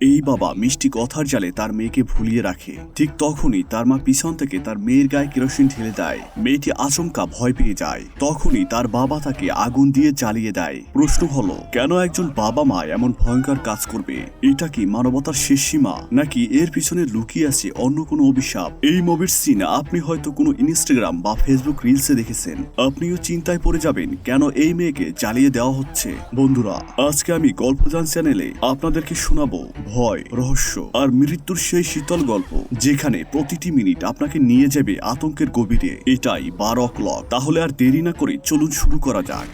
এই বাবা মিষ্টি কথার জালে তার মেয়েকে ভুলিয়ে রাখে। ঠিক তখনই তার মা পিছন থেকে তার মেয়ের গায়ে কেরোসিন ঢেলে দেয়। মেয়েটি আচমকা ভয় পেয়ে যায়। তখনই তার বাবা তাকে আগুন দিয়ে জ্বালিয়ে দেয়। প্রশ্ন হলো, কেন একজন বাবা মা এমন ভয়ঙ্কর কাজ করবে? এটা কি মানবতার শেষ সীমা? নাকি এর পিছনে লুকিয়ে আছে অন্য কোনো অভিশাপ? এই মুভির সিন আপনি হয়তো কোনো ইনস্টাগ্রাম বা ফেসবুক রিলসে দেখেছেন। আপনিও চিন্তায় পড়ে যাবেন, কেন এই মেয়েকে জ্বালিয়ে দেওয়া হচ্ছে? বন্ধুরা, আজকে আমি গল্পজান চ্যানেলে আপনাদেরকে শোনাবো ভয়, রহস্য আর মৃত্যুর সেই শীতল গল্প যেখানে প্রতিটি মিনিট আপনাকে নিয়ে যাবে আতঙ্কের গভীরে। এটাই বারো ক্লক তাহলে আর দেরি না করে চলুন শুরু করা যাক।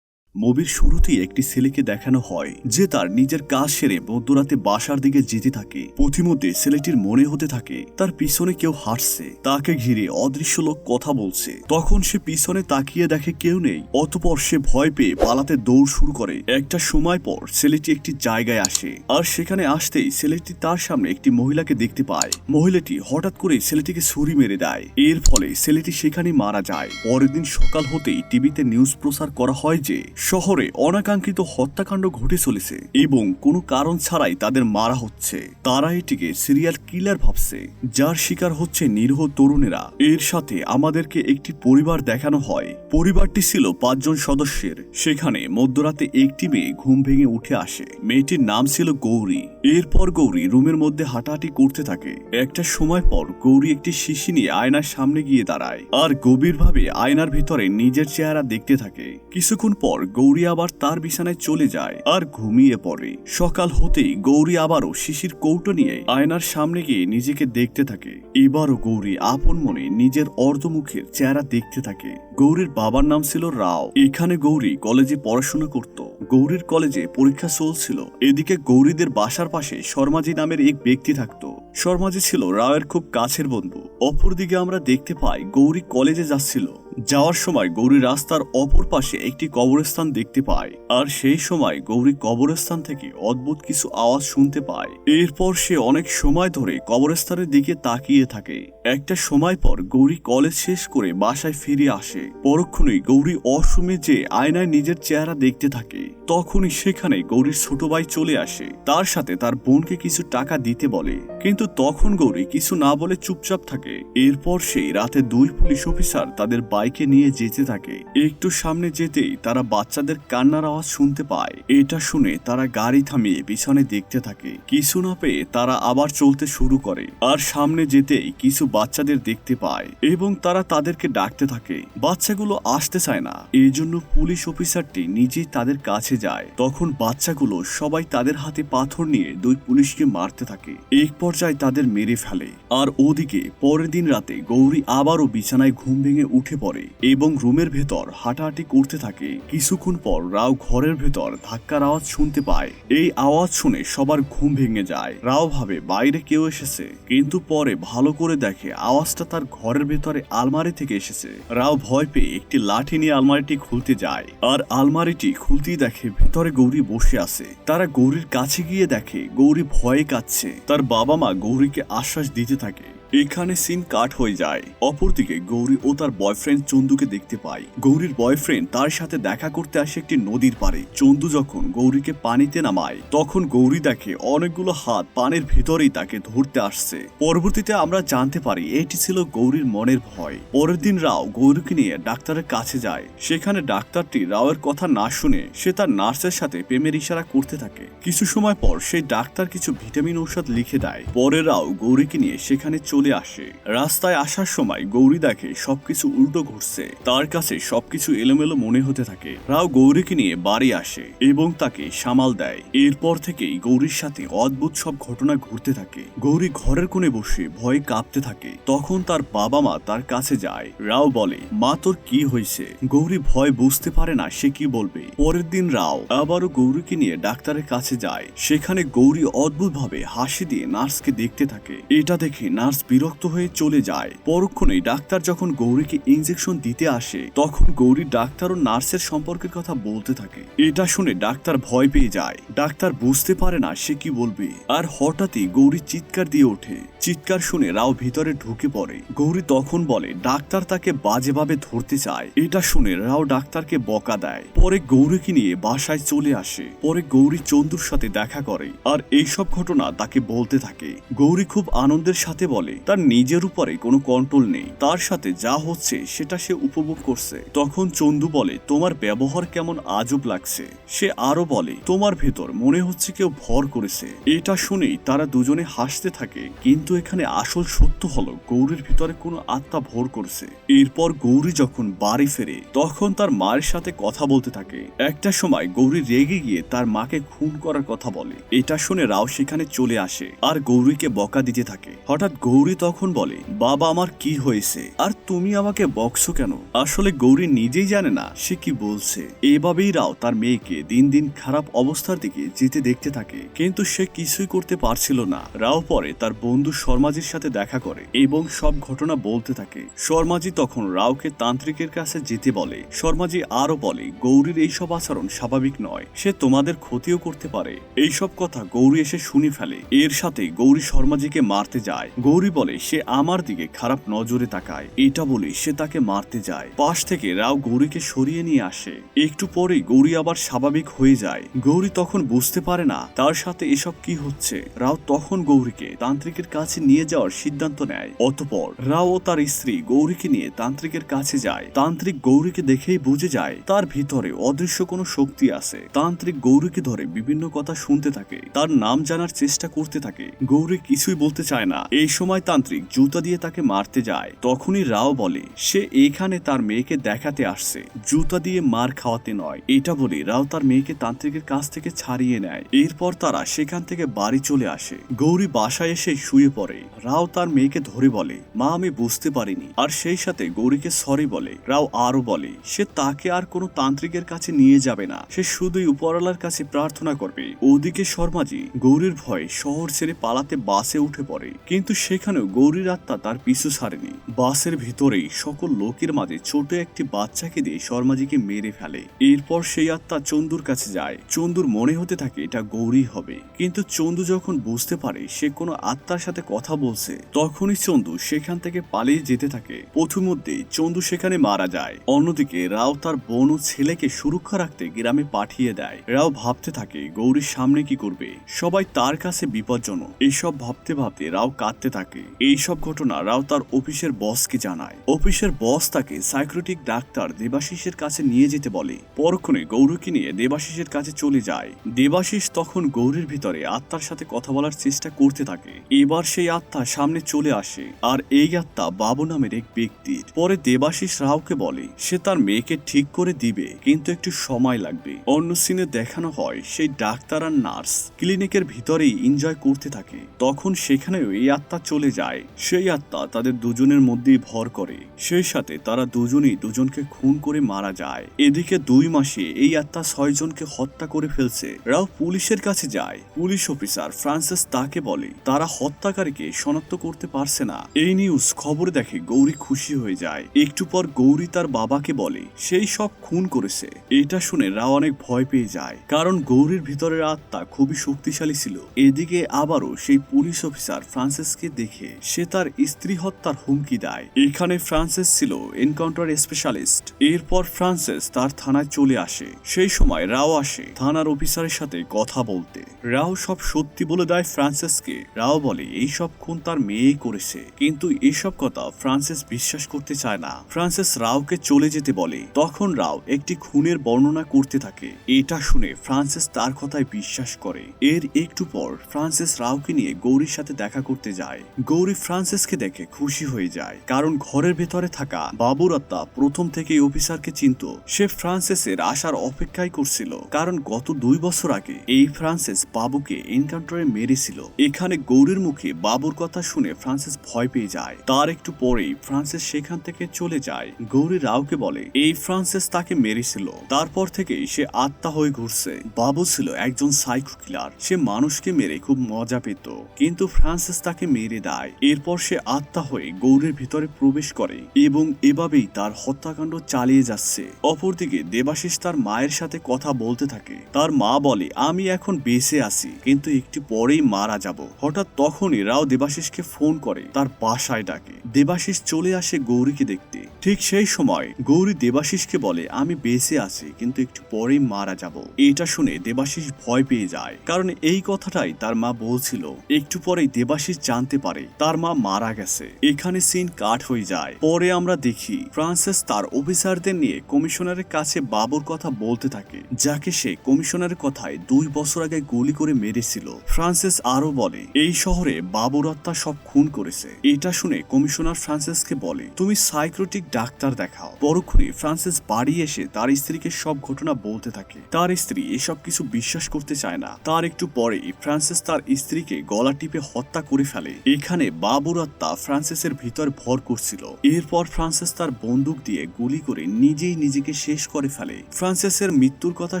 মুভির শুরুতেই একটি ছেলেকে দেখানো হয়, যে তার নিজের কাজ সেরে মধ্যরাতে বাসার দিকে যেতে থাকে। পথিমধ্যে ছেলেটির মনে হতে থাকে, তার পিছনে কেউ হাঁটছে, তাকে ঘিরে অদৃশ্য লোক কথা বলছে। তখন সে পিছনে তাকিয়ে দেখে কেউ নেই, অতপর সে ভয় পেয়ে পালাতে দৌড় শুরু করে। একটা সময় পর ছেলেটি একটি জায়গায় আসে, আর সেখানে আসতেই ছেলেটি তার সামনে একটি মহিলাকে দেখতে পায়। মহিলাটি হঠাৎ করে ছেলেটিকে ছুরি মেরে দেয়। এর ফলে ছেলেটি সেখানে মারা যায়। পরের দিন সকাল হতেই টিভিতে নিউজ প্রচার করা হয় যে শহরে অনাকাঙ্ক্ষিত হত্যাকাণ্ড ঘটে চলেছে এবং কোনো কারণ ছাড়াই তাদের মারা হচ্ছে। তারা এটিকে সিরিয়াল কিলার ভাবছে, যার শিকার হচ্ছে নিরীহ তরুণেরা। এর সাথে আমাদেরকে একটি পরিবার দেখানো হয়। পরিবারটি ছিল পাঁচজন সদস্যের। সেখানে মধ্যরাতে একটি মেয়ে ঘুম ভেঙে উঠে আসে। মেয়েটির নাম ছিল গৌরী। এরপর গৌরী রুমের মধ্যে হাঁটাহাঁটি করতে থাকে। একটা সময় পর গৌরী একটি শিশি নিয়ে আয়নার সামনে গিয়ে দাঁড়ায়। আর গভীরভাবে আয়নার ভিতরে নিজের চেহারা দেখতে থাকে। কিছুক্ষণ পর গৌরী আবার তার বিছানায় চলে যায় আর ঘুমিয়ে পড়ে। সকাল হতেই গৌরী আবারও শিশির কৌটো নিয়ে আয়নার সামনে গিয়ে নিজেকে দেখতে থাকে। এবারও গৌরী আপন মনে নিজের অর্ধমুখের চেহারা দেখতে থাকে। গৌরীর বাবার নাম ছিল রাও। এখানে গৌরী কলেজে পড়াশোনা করত। গৌরীর কলেজে পরীক্ষা চলছিল। এদিকে গৌরীদের বাসার পাশে শর্মাজি নামের এক ব্যক্তি থাকতো। শর্মাজি ছিল রাওয়ের খুব কাছের বন্ধু। অপরদিকে আমরা দেখতে পাই গৌরী কলেজে যাচ্ছিল। যাওয়ার সময় গৌরী রাস্তার অপর পাশে একটি কবরস্থান দেখতে পায়। আর সেই সময় গৌরী কবরস্থান থেকে অদ্ভুত কিছু আওয়াজ শুনতে পায়। এরপর সে অনেক সময় ধরে কবরস্থানের দিকে তাকিয়ে থাকে। একটা সময় পর গৌরী কলেজ শেষ করে বাসায় ফিরে আসে। পরক্ষণেই গৌরী অসমে যে আয়নায় নিজের চেহারা দেখতে থাকে, তখনই সেখানে গৌরীর ছোট ভাই চলে আসে। তার সাথে তার বোনকে কিছু টাকা দিতে বলে। কিন্তু তখন গৌরী কিছু না বলে চুপচাপ থাকে। এরপর সেই রাতে দুই পুলিশ অফিসার তাদের বাইকে নিয়ে যেতে থাকে। একটু সামনে যেতেই তারা বাচ্চাদের কান্নার আওয়াজ শুনতে পায়। এটা শুনে তারা গাড়ি থামিয়ে পিছনে দেখতে থাকে। কিছু না পেয়ে তারা আবার চলতে শুরু করে। আর সামনে যেতেই কিছু বাচ্চাদের দেখতে পায় এবং তারা তাদেরকে ডাকতে থাকে। বাচ্চাগুলো আসতে চায় না। এই জন্য পুলিশ অফিসারটি নিজেই তাদের কাছে যায়। তখন বাচ্চাগুলো সবাই তাদের হাতে পাথর নিয়ে দুই পুলিশকে মারতে থাকে। এক পর্যায়ে তাদের মেরে ফেলে। আর ওদিকে পরের দিন রাতে গৌরী আবারও বিছানায় ঘুম ভেঙে উঠে পড়ে এবং রুমের ভেতর হাঁটাহাঁটি করতে থাকে। কিছুক্ষণ পর রাও ঘরের ভেতর ধাক্কার আওয়াজ শুনতে পায়। এই আওয়াজ শুনে সবার ঘুম ভেঙে যায়। রাও ভাবে, বাইরে কেউ এসেছে। কিন্তু পরে ভালো করে দেখে আওয়াজটা তার ঘরের ভেতরে আলমারি থেকে এসেছে। রাও ভয় পেয়ে একটি লাঠি নিয়ে আলমারিটি খুলতে যায়। আর আলমারিটি খুলতেই দেখে ভেতরে গৌরী বসে আছে। তারা গৌরীর কাছে গিয়ে দেখে গৌরী ভয়ে কাচ্ছে তার বাবা মা গৌরীকে আশ্বাস দিতে থাকে। এখানে সিন কাট হয়ে যায়। অপরদিকে গৌরী ও তার বয়ফ্রেন্ড চন্দুকে দেখতে পায়। গৌরীর বয়ফ্রেন্ড তার সাথে দেখা করতে আসে একটি নদীর পাড়ে। চন্দু যখন গৌরীকে পানিতে নামায়, তখন গৌরী দেখে অনেকগুলো হাত পানির ভেতরেই তাকে ধরতে আসছে। পরবর্তীতে আমরা জানতে পারি, এটি ছিল গৌরীর মনের ভয়। পরের দিন রাও গৌরীকে নিয়ে ডাক্তারের কাছে যায়। সেখানে ডাক্তারটি রাওয়ের কথা না শুনে সে তার নার্সের সাথে প্রেমের ইশারা করতে থাকে। কিছু সময় পর সেই ডাক্তার কিছু ভিটামিন ঔষধ লিখে দেয়। পরে রাও গৌরীকে নিয়ে সেখানে চলে আসে। রাস্তায় আসার সময় গৌরী দেখে সবকিছু উল্টো ঘুরছে। তার কাছে সবকিছু এলোমেলো মনে হতে থাকে। রাও গৌরীকে নিয়ে বাড়ি আসে এবং তাকে সামাল দেয়। এরপর থেকেই গৌরীর সাথে অদ্ভুত সব ঘটনা ঘুরতে থাকে। গৌরী ঘরের কোণে বসে ভয়ে কাঁপতে থাকে। তখন তার বাবা মা তার কাছে যায়। রাও বলে, মা, তোর কি হয়েছে? গৌরী ভয় বুঝতে পারে না সে কি বলবে। পরের দিন রাও আবারও গৌরীকে নিয়ে ডাক্তারের কাছে যায়। সেখানে গৌরী অদ্ভুতভাবে হাসি দিয়ে নার্সকে দেখতে থাকে। এটা দেখে নার্স বিরক্ত হয়ে চলে যায়। পরক্ষণেই ডাক্তার যখন গৌরীকে ইঞ্জেকশন দিতে আসে, তখন গৌরী ডাক্তার ও নার্সের সম্পর্কের কথা বলতে থাকে। এটা শুনে ডাক্তার ভয় পেয়ে যায়। ডাক্তার বুঝতে পারে না সে কি বলবে। আর হঠাৎই গৌরী চিৎকার দিয়ে ওঠে। চিৎকার শুনে রাও ভিতরে ঢুকে পড়ে। গৌরী তখন বলে, ডাক্তার তাকে বাজেভাবে ধরতে চায়। এটা শুনে রাও ডাক্তারকে বকা দেয়। পরে গৌরীকে নিয়ে বাসায় চলে আসে। পরে গৌরী চন্দুর সাথে দেখা করে। আর এইসব ঘটনা তাকে বলতে থাকে। গৌরী খুব আনন্দের সাথে বলে তার নিজের উপরে কোনো কন্ট্রোল নেই। তার সাথে যা হচ্ছে সেটা সে উপভোগ করছে। তখন চন্দু বলে, তোমার ব্যবহার কেমন আজব লাগছে। সে আরও বলে, তোমার ভেতর মনে হচ্ছে কেউ ভর করেছে। এটা শুনেই তারা দুজনে হাসতে থাকে, কিন্তু এখানে আসল সত্য হলো, গৌরীর ভিতরে কোনো আত্মা ভর করছে। এরপর গৌরী যখন বাড়ি ফেরে, তখন তার মায়ের সাথে কথা বলতে থাকে। একটা সময় গৌরী রেগে গিয়ে তার মাকে খুন করার কথা বলে। এটা শুনে রাও সেখানে চলে আসে, আর গৌরীকে বকা দিতে থাকে। হঠাৎ গৌরী তখন বলে, বাবা আমার কি হয়েছে? আর তুমি আমাকে বকছো কেন? আসলে গৌরী নিজেই জানে না, সে কি বলছে। এভাবেই রাও তার মেয়েকে দিন দিন খারাপ অবস্থার দিকে যেতে দেখতে থাকে, কিন্তু সে কিছুই করতে পারছিল না। রাও পরে তার বন্ধু শর্মাজির সাথে দেখা করে এবং সব ঘটনা বলতে থাকে। শর্মাজি তখন রাওকে তান্ত্রিকের কাছে যেতে বলে। শর্মাজি আরও বলে, গৌরীর এইসব আচরণ স্বাভাবিক নয়, সে তোমাদের ক্ষতিও করতে পারে। এইসব কথা গৌরী এসে শুনে ফেলে। এর সাথে গৌরী শর্মাজিকে মারতে যায়। গৌরী বলে সে আমার দিকে খারাপ নজরে তাকায়। এটা বলে সে তাকে মারতে যায়। পাশ থেকে রাও গৌরীকে সরিয়ে নিয়ে আসে। একটু পরেই গৌরী আবার স্বাভাবিক হয়ে যায়। গৌরী তখন বুঝতে পারে না তার সাথে এসব কি হচ্ছে। রাও তখন গৌরীকে তান্ত্রিকের কাছে নিয়ে যাওয়ার সিদ্ধান্ত নেয়। অতপর রাও ও তার স্ত্রী গৌরীকে নিয়ে তান্ত্রিকের কাছে যায়। তান্ত্রিক গৌরীকে দেখেই বুঝে যায় তার ভিতরে অদৃশ্য কোনো শক্তি আছে। তান্ত্রিক গৌরীকে ধরে বিভিন্ন কথা শুনতে থাকে। তার নাম জানার চেষ্টা করতে থাকে। গৌরী কিছুই বলতে চায় না। এই সময় তান্ত্রিক জুতা দিয়ে তাকে মারতে যায়। তখনই রাও বলে, সে এখানে তার মেয়েকে দেখাতে আসছে। জুতা দিয়ে মার খাওয়াতে নয়। এটা বলে রাও তার মেয়েকে তান্ত্রিকের কাছ থেকে ছাড়িয়ে নেয়। এরপর তারা সেখান থেকে বাড়ি চলে আসে। গৌরী বাসায় এসে শুয়ে পড়ে। রাও তার মেয়েকে ধরে বলে, মা, আমি বুঝতে পারিনি। আর সেই সাথে গৌরীকে সরি বলে। রাও আরও বলে, সে তাকে আর কোনো তান্ত্রিকের কাছে নিয়ে যাবে না। সে শুধুই উপরালার কাছে প্রার্থনা করবে। ওদিকে শর্মাজি গৌরীর ভয়ে শহর ছেড়ে পালাতে বাসে উঠে পড়ে। কিন্তু সেখানেও গৌরীর আত্মা তার পিছু ছাড়েনি। বাসের ভিতরেই সকল লোকের মাঝে ছোট একটি বাচ্চাকে দিয়ে শর্মাজিকে মেরে ফেলে। এরপর সেই আত্মা চন্দুর কাছে যায়। চন্দুর মনে হতে থাকে এটা গৌরী হবে। কিন্তু চন্দু যখন বুঝতে পারে সে কোনো আত্মার সাথে কথা বলছে, তখনই চন্দু সেখান থেকে পালিয়ে যেতে থাকে। প্রথমধ্যেই চন্দু সেখানে মারা যায়। অন্যদিকে রাও তার বোন ও ছেলেকে সুরক্ষা রাখতে গ্রামে পাঠিয়ে দেয়। রাও ভাবতে থাকে গৌরীর সামনে কি করবে। সবাই তার কাছে বিপজ্জনক। এইসব ভাবতে ভাবতে রাও কাঁদতে থাকে। এইসব ঘটনা রাও তার অফিসের বসকে জানায়। অফিসের বস তাকে সাইক্রেটিক ডাক্তার দেবাশিসের কাছে নিয়ে যেতে বলে। পরক্ষণে গৌরীকে নিয়ে দেবাশিসের কাছে চলে যায়। দেবাশিস তখন গৌরীর ভিতরে আত্মার সাথে কথা বলার চেষ্টা করতে থাকে। এবার সেই আত্মা সামনে চলে আসে, আর এই আত্মা বাবু নামের এক ব্যক্তির। পরে দেবাশিস রাওকে বলে, সে তার মেয়েকে ঠিক করে দিবে, কিন্তু একটু সময় লাগবে। অন্য সিনে দেখানো হয়, সেই ডাক্তার আর নার্স ক্লিনিকের ভিতরেই এনজয় করতে থাকে। তখন সেখানেও এই আত্মা চলে যায়, সেই আত্মা তাদের দুজনের মধ্যেই ভর করে। সেই সাথে তারা দুজনেই দুজনকে খুন করে মারা যায়। এদিকে দুই মাসে এই আত্মা ছয় জনকে হত্যা করে ফেলছে। রাও পুলিশের কাছে যায়। পুলিশ অফিসার ফ্রান্সিস তাকে বলে, তারা হত্যাকারীকে শনাক্ত করতে পারছে না। এই নিউজ খবর দেখে গৌরী খুশি হয়ে যায়। একটু পর গৌরী তার বাবাকে বলে, সেই সব খুন করেছে। এটা শুনে রাও অনেক ভয় পেয়ে যায়। কারণ গৌরীর ভিতরের আত্মা খুবই শক্তিশালী ছিল। এদিকে আবারও সেই পুলিশ অফিসার ফ্রান্সিসকে দেখে সে তার স্ত্রী হত্যার হুমকি দেয়। এখানে ফ্রান্সিস ছিল এনকাউন্টার স্পেশালিস্ট। এরপর ফ্রান্সিস তার থানায় চলে আসে। সেই সময় রাও আসে থানার অফিসারের সাথে কথা বলতে। রাও সব সত্যি বলে দেয় ফ্রান্সিসকে। রাও বলে এই সব খুন তার মেয়েই করেছে। কিন্তু এইসব কথা ফ্রান্সিস বিশ্বাস করতে চায় না। ফ্রান্সিস রাওকে চলে যেতে বলে। তখন রাও একটি খুনের বর্ণনা করতে থাকে। এটা শুনে ফ্রান্সিস তার কথায় বিশ্বাস করে। এর একটু পর ফ্রান্সিস রাওকে নিয়ে গৌরীর সাথে দেখা করতে যায়। গৌরী ফ্রান্সিসকে দেখে খুশি হয়ে যায়। কারণ ঘরের ভেতরে থাকা বাবুর আত্মা প্রথম থেকেই অফিসারকে চিনত। সে ফ্রান্সিসের আসার অপেক্ষাই করছিল। কারণ গত দুই বছর আগে এই ফ্রান্সিস বাবুকে এনকাউন্টারে মেরেছিল। এখানে গৌরীর মুখে বাবুর কথা শুনে ফ্রান্সিস ভয় পেয়ে যায়। তার একটু পরেই ফ্রান্সিস সেখান থেকে চলে যায়। গৌরী রাওকে বলে, এই ফ্রান্সিস তাকে মেরেছিল। তারপর থেকেই সে আত্মা হয়ে ঘুরছে। বাবু ছিল একজন সাইকো কিলার। সে মানুষকে মেরে খুব মজা পেত। কিন্তু ফ্রান্সিস তাকে মেরে দেয়। যায়। এরপর সে আত্মা হয়ে গৌরের ভিতরে প্রবেশ করে এবং এভাবেই তার হত্যাকাণ্ড চালিয়ে যাচ্ছে। অপরদিকে দেবাশিস তার মায়ের সাথে কথা বলতে থাকে। তার মা বলে, আমি এখন বেঁচে আছি, কিন্তু একটু পরেই মারা যাব। হঠাৎ তখনই রাও দেবাশিসকে ফোন করে, তার বাসায় ডাকে। দেবাশিস চলে আসে গৌরীকে দেখতে। ঠিক সেই সময় গৌরী দেবাশিসকে বলে, আমি বেঁচে আছি, কিন্তু একটু পরেই মারা যাব। এটা শুনে দেবাশিস ভয় পেয়ে যায়। কারণ এই কথাটাই তার মা বলছিল। একটু পরেই দেবাশিস জানতে পারে তার মা মারা গেছে। এখানে সিন কাট হয়ে যায়। পরে আমরা দেখি, ফ্রান্সিস তার অফিসারদের নিয়ে কমিশনারের কাছে বাবুর কথা বলতে থাকে, যাকে সে কমিশনারের কথায় দুই বছর আগে গুলি করে মেরেছিল। ফ্রান্সিস আরও বলে, এই শহরে বাবুর আত্মা সব খুন করেছে। এটা শুনে কমিশনার ফ্রান্সিসকে বলে, তুমি সাইক্রোটিক ডাক্তার দেখাও। পরক্ষণে ফ্রান্সিস বাড়ি এসে তার স্ত্রীকে সব ঘটনা বলতে থাকে। তার স্ত্রী এসব কিছু বিশ্বাস করতে চায় না। তার একটু পরেই ফ্রান্সিস তার স্ত্রীকে গলা টিপে হত্যা করে ফেলে। এখানে বাবুর আত্মা ফ্রান্সিসের ভিতর ভর করছিল। এরপর ফ্রান্সিস তার বন্দুক দিয়ে গুলি করে নিজেই নিজেকে শেষ করে ফেলে। ফ্রান্সিসের মৃত্যুর কথা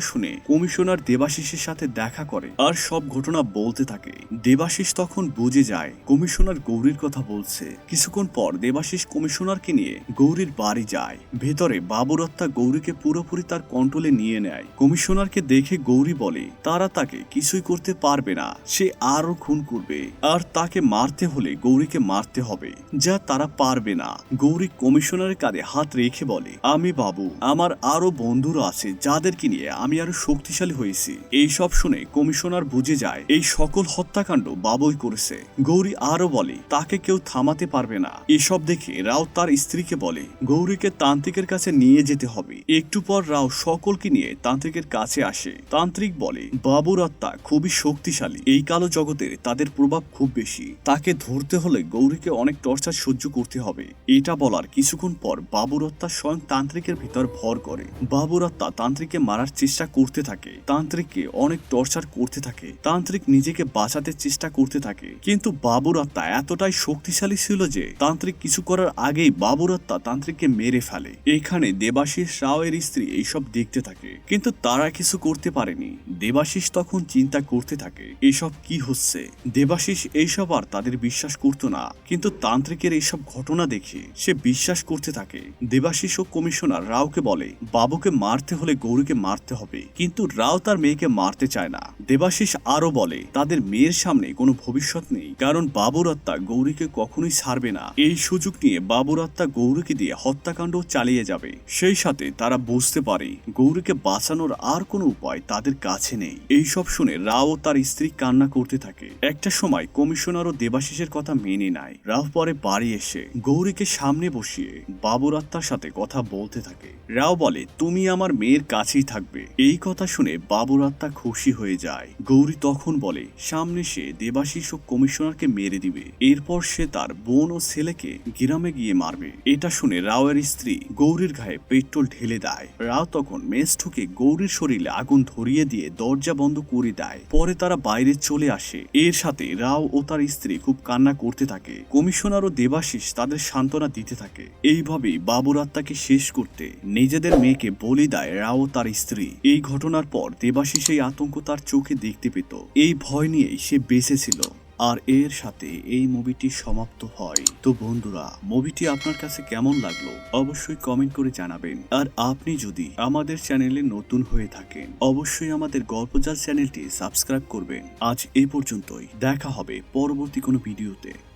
শুনে কমিশনার দেবাশিসের সাথে দেখা করে আর সব ঘটনা বলতে থাকে। দেবাশিস তখন বুঝে যায়, কমিশনার গৌরীর কথা বলছে। কিছুক্ষণ পর দেবাশিস কমিশনারকে নিয়ে গৌরীর বাড়ি যায়। ভেতরে বাবুর হত্যা গৌরীকে পুরোপুরি তার কন্ট্রোলে নিয়ে নেয়। কমিশনারকে দেখে গৌরী বলে, তারা তাকে কিছুই করতে পারবে না। সে আরও খুন করবে। আর তাকে মারতে হলে গৌরীকে মারতে হবে, যা তারা পারবে না। গৌরী কমিশনারের কাঁধে হাত রেখে বলে, আমি বাবু, আমার আরও বন্ধুরা আছে যাদেরকে নিয়ে আমি আরও শক্তিশালী হয়েছি। এই সব শুনে কমিশনার বুঝে যায়, এই সকল হত্যাকাণ্ড বাবুই করেছে। গৌরী আরও বলে, তাকে কেউ থামাতে পারবে না। এসব দেখে রাও তার স্ত্রীকে বলে, গৌরীকে তান্ত্রিকের কাছে নিয়ে যেতে হবে। একটু পর রাও সকলকে নিয়ে তান্ত্রিকের কাছে আসে। তান্ত্রিক বলে, বাবুর আত্মা খুবই শক্তিশালী। এই কালো জগতের তাদের প্রভাব খুব বেশি। তাকে ধরতে হলে গৌরীকে অনেক টর্চার সহ্য করতে হবে। এটা বলার কিছুক্ষণ পর বাবুর আত্মা স্বয়ং তান্ত্রিকের ভিতর ভর করে। বাবুর আত্মা তান্ত্রিককে মারার চেষ্টা করতে থাকে। তান্ত্রিককে অনেক টর্চার করতে থাকে। তান্ত্রিক নিজেকে বাঁচাতে চেষ্টা করতে থাকে। কিন্তু বাবুর আত্মা এতটাই শক্তিশালী ছিল যে তান্ত্রিক কিছু করার আগেই বাবুর আত্মা তান্ত্রিককে মেরে ফেলে। এখানে দেবাশিস রাওয়ের স্ত্রী এইসব দেখতে থাকে। কিন্তু তারা কিছু করতে পারেনি। দেবাশিস তখন চিন্তা করতে থাকে, এসব কি হচ্ছে? দেবাশিস এইসব আর তাদের বিশ্বাস করতো না, কিন্তু তান্ত্রিকের এইসব ঘটনা দেখে সে বিশ্বাস করতে থাকে। দেবাশিস ও কমিশনার রাওকে বলে, বাবুকে মারতে হলে গৌরীকে মারতে হবে, কিন্তু রাও তার মেয়েকে মারতে চায় না। দেবাশিস আরও বলে, তাদের মেয়ের সামনে কোনো ভবিষ্যৎ নেই, কারণ বাবুর আত্মা গৌরীকে কখনোই ছাড়বে না। এই সুযোগ নিয়ে বাবুর আত্মা গৌরীকে দিয়ে হত্যাকাণ্ড চালিয়ে যাবে। সেই সাথে তারা বুঝতে পারে, গৌরীকে বাঁচানোর আর কোনো উপায় তাদের কাছে নেই। এই সব শুনে রাও তার স্ত্রী কান্না করতে থাকে। একটা সময় কমিশনার ও দেবাশিসের কথা মেনে নেয়। রাও পরে বাড়ি এসে গৌরীকে সামনে বসিয়ে বাবুর আত্মার সাথে কথা বলতে থাকে। রাও বলে, তুমি আমার মেয়ের কাছেই থাকবে। এই কথা শুনে বাবুর আত্মা খুশি হয়ে যায়। গৌরী তখন বলে, সামনে সে দেবাশিস ও কমিশনারকে মেরে দিবে। এরপর সে তার বোন ও ছেলেকে গ্রামে গিয়ে মারবে। এটা শুনে রাওয়ের স্ত্রী গৌরীর গায়ে পেট্রোল ঢেলে দেয়। রাও তখন মেস ঠুকে গৌরীর শরীরে আগুন ধরিয়ে দিয়ে দরজা বন্ধ করে দেয়। পরে তারা বাইরে চলে আসে। এর সাথে রাও ও তার স্ত্রী খুব কান্না করতে থাকে। কমিশনার ও দেবাশিস তাদের সান্ত্বনা দিতে থাকে। এইভাবেই বাবুর আত্মাকে শেষ করতে নিজেদের মেয়েকে বলি দেয় রাও তার স্ত্রী। এই ঘটনার পর দেবাশিস এই আতঙ্ক তার চোখে দেখতে পেত। এই ভয় নিয়েই সে বেঁচে ছিল। আর এর সাথে এই মুভিটি সমাপ্ত হয়। তো বন্ধুরা, মুভিটি আপনার কাছে কেমন লাগল অবশ্যই কমেন্ট করে জানাবেন। আর আপনি যদি আমাদের চ্যানেলে নতুন হয়ে থাকেন, অবশ্যই আমাদের গল্পজাল চ্যানেলটি সাবস্ক্রাইব করবেন। আজ এ পর্যন্তই। দেখা হবে পরবর্তী কোনো ভিডিওতে।